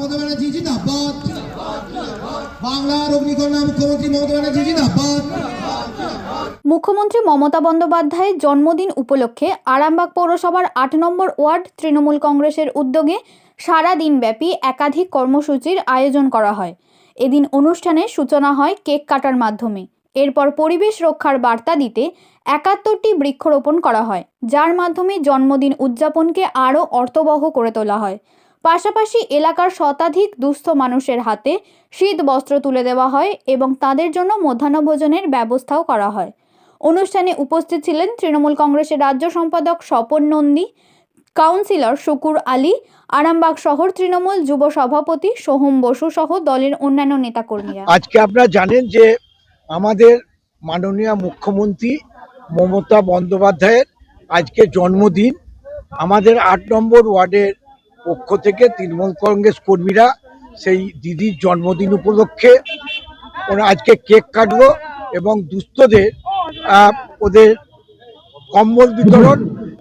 মমতা ব্যানার্জি, জিন্দাবাদ। বাংলার অগ্নিকন্যা মুখ্যমন্ত্রী মমতা ব্যানার্জি, জিন্দাবাদ। মুখ্যমন্ত্রী মমতা বন্দ্যোপাধ্যায়ের জন্মদিন উপলক্ষে আরামবাগ পৌরসভার আট নম্বর ওয়ার্ড তৃণমূল কংগ্রেসের উদ্যোগে সারা দিনব্যাপী একাধিক কর্মসূচির আয়োজন করা হয়। এদিন অনুষ্ঠানের সূচনা হয় কেক কাটার মাধ্যমে। এরপর পরিবেশ রক্ষার বার্তা দিতে একাত্তরটি বৃক্ষরোপণ করা হয়, যার মাধ্যমে জন্মদিন উদযাপনকে আরও অর্থবহ করে তোলা হয়। পাশাপাশি এলাকার শতাধিক দুস্থ মানুষের হাতে শীত বস্ত্র তুলে দেওয়া হয় এবং তাদের জন্য মধ্যাহ্নভোজনের ব্যবস্থাও করা হয়। অনুষ্ঠানে উপস্থিত ছিলেন তৃণমূল কংগ্রেসের রাজ্য সম্পাদক স্বপন নন্দী, কাউন্সিলর শুকুর আলী, আরামবাগ শহর তৃণমূল যুব সভাপতি সোহম বসু সহ দলের অন্যান্য নেতাকর্মীরা। আজকে আপনারা জানেন যে আমাদের মাননীয় মুখ্যমন্ত্রী মমতা বন্দ্যোপাধ্যায়ের আজকে জন্মদিন। আমাদের আট নম্বর ওয়ার্ডের পক্ষ থেকে তৃণমূল কংগ্রেস কর্মীরা সেই দিদির জন্মদিন উপলক্ষে ওরা আজকে কেক কাটবো এবং দুস্থদের ওদের কম্বল বিতরণ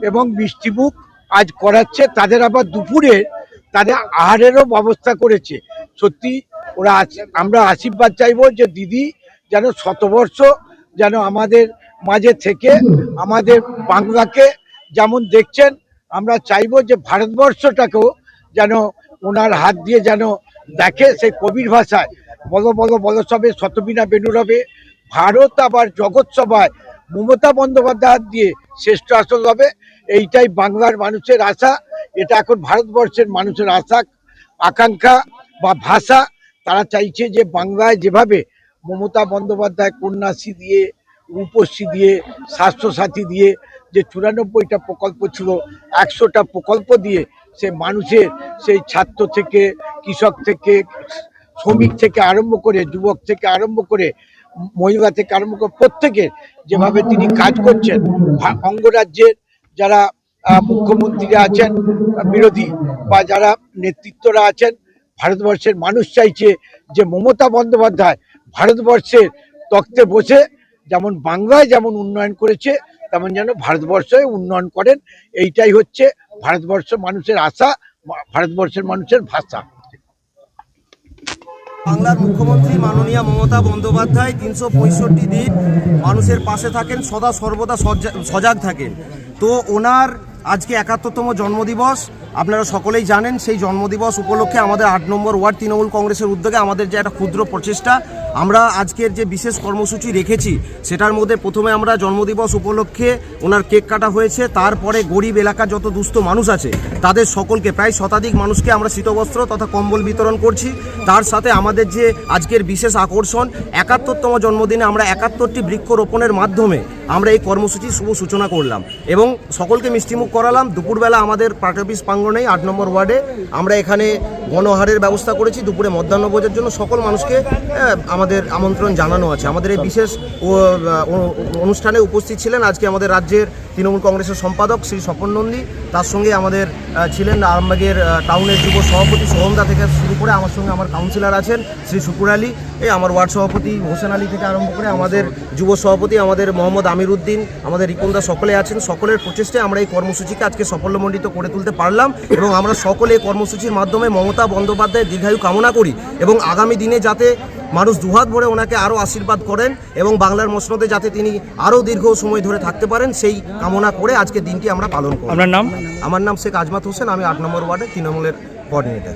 এবং মিষ্টিমুখ আজ করাচ্ছে। তাদের আবার দুপুরে তাদের আহারেরও ব্যবস্থা করেছে। সত্যি ওরা আমরা আশীর্বাদ চাইব যে দিদি যেন শতবর্ষ যেন আমাদের মাঝে থেকে আমাদের বাংলাকে যেমন দেখছেন আমরা চাইব যে ভারতবর্ষটাকেও যেন ওনার হাত দিয়ে যেন দেখে সেই কবির ভাষায়, বলো বলো বলো সবে শতবিনা বেনুরবে ভারত আবার জগৎ সভায় মমতা বন্দ্যোপাধ্যায় দিয়ে শ্রেষ্ঠ আসল হবে এইটাই বাংলার মানুষের আশা, এটা এখন ভারতবর্ষের মানুষের আশা, আকাঙ্ক্ষা বা ভাষা, তারা চাইছে যে বাংলায় যেভাবে মমতা বন্দ্যোপাধ্যায় কন্যাশ্রী দিয়ে, রূপশ্রী দিয়ে, স্বাস্থ্যসাথী দিয়ে যে চুরানব্বইটা প্রকল্প ছিল, একশোটা প্রকল্প দিয়ে সে মানুষের, সেই ছাত্র থেকে, কৃষক থেকে, শ্রমিক থেকে আরম্ভ করে, যুবক থেকে আরম্ভ করে, মহিলা থেকে আরম্ভ করে, প্রত্যেকের যেভাবে তিনি কাজ করছেন অঙ্গরাজ্যের যারা মুখ্যমন্ত্রীরা আছেন, বিরোধী বা যারা নেতৃত্বরা আছেন, ভারতবর্ষের মানুষ চাইছে যে মমতা বন্দ্যোপাধ্যায় ভারতবর্ষের তক্তে বসে যেমন বাংলায় যেমন উন্নয়ন করেছে তেমন যেন ভারতবর্ষে উন্নয়ন করেন, এইটাই হচ্ছে ভারতবর্ষ মানুষের আশা, ভারতবর্ষের মানুষের ভাষা। বাংলার মুখ্যমন্ত্রী মাননীয় মমতা বন্দ্যোপাধ্যায় তিনশো পঁয়ষট্টি দিন মানুষের পাশে থাকেন, সদা সর্বদা সজা- সজাগ থাকেন। তো ওনার আজকে একাত্তরতম জন্মদিবস আপনারা সকলেই জানেন, সেই জন্মদিবস উপলক্ষে আমাদের আট নম্বর ওয়ার্ড তৃণমূল কংগ্রেসের উদ্যোগে আমাদের যে একটা ক্ষুদ্র প্রচেষ্টা, আমরা আজকের যে বিশেষ কর্মসূচি রেখেছি, সেটার মধ্যে প্রথমে আমরা জন্মদিবস উপলক্ষে ওনার কেক কাটা হয়েছে, তারপরে গরিব এলাকার যত দুস্থ মানুষ আছে, তাদের সকলকে, প্রায় শতাধিক মানুষকে আমরা শীতবস্ত্র তথা কম্বল বিতরণ করছি। তার সাথে আমাদের যে আজকের বিশেষ আকর্ষণ, একাত্তরতম জন্মদিনে আমরা একাত্তরটি বৃক্ষরোপণের মাধ্যমে আমরা এই কর্মসূচির শুভ সূচনা করলাম এবং সকলকে মিষ্টিমুখ করালাম। দুপুরবেলা আমাদের পার্টি অফিস প্রাঙ্গণেই আট নম্বর ওয়ার্ডে। আমরা এখানে গণহারের ব্যবস্থা করেছি, দুপুরে মধ্যাহ্নভোজের জন্য সকল মানুষকে আমাদের আমন্ত্রণ জানানো আছে। আমাদের এই বিশেষ অনুষ্ঠানে উপস্থিত ছিলেন আজকে আমাদের রাজ্যের তৃণমূল কংগ্রেসের সম্পাদক শ্রী স্বপন নন্দী। তার সঙ্গে আমাদের ছিলেন আরামবাগের টাউনের যুব সভাপতি সোহমদা থেকে শুরু করে আমার সঙ্গে আমার কাউন্সিলর আছেন শ্রী শুকুর আলী। এই আমার ওয়ার্ড সভাপতি হোসেন আলী থেকে আরম্ভ করে আমাদের যুব সভাপতি আমাদের মোহাম্মদ আমির উদ্দিন আমাদের রিকুন্দা সকলে আছেন। সকলের প্রচেষ্টায় আমরা এই কর্মসূচিকে আজকে সাফল্যমণ্ডিত করে তুলতে পারলাম এবং আমরা সকলে এই কর্মসূচির মাধ্যমে মমতা বন্দ্যোপাধ্যায়ের দীর্ঘায়ু কামনা করি এবং আগামী দিনে যাতে মানুষ দুহাত ভরে ওনাকে আরও আশীর্বাদ করেন এবং বাংলার মসনদে যাতে তিনি আরও দীর্ঘ সময় ধরে থাকতে পারেন সেই কামনা করে আজকে দিনটি আমরা পালন করি আপনার নাম? আমার নাম শেখ আজমাত হোসেন আমি আট নম্বর ওয়ার্ডে তৃণমূলের coordinator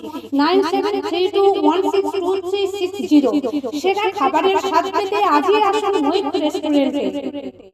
nine seven three two one six two three six zero. সেরা খাবারের স্বাদ পেতে আজই আসুন মৈত্র রেস্টুরেন্টে।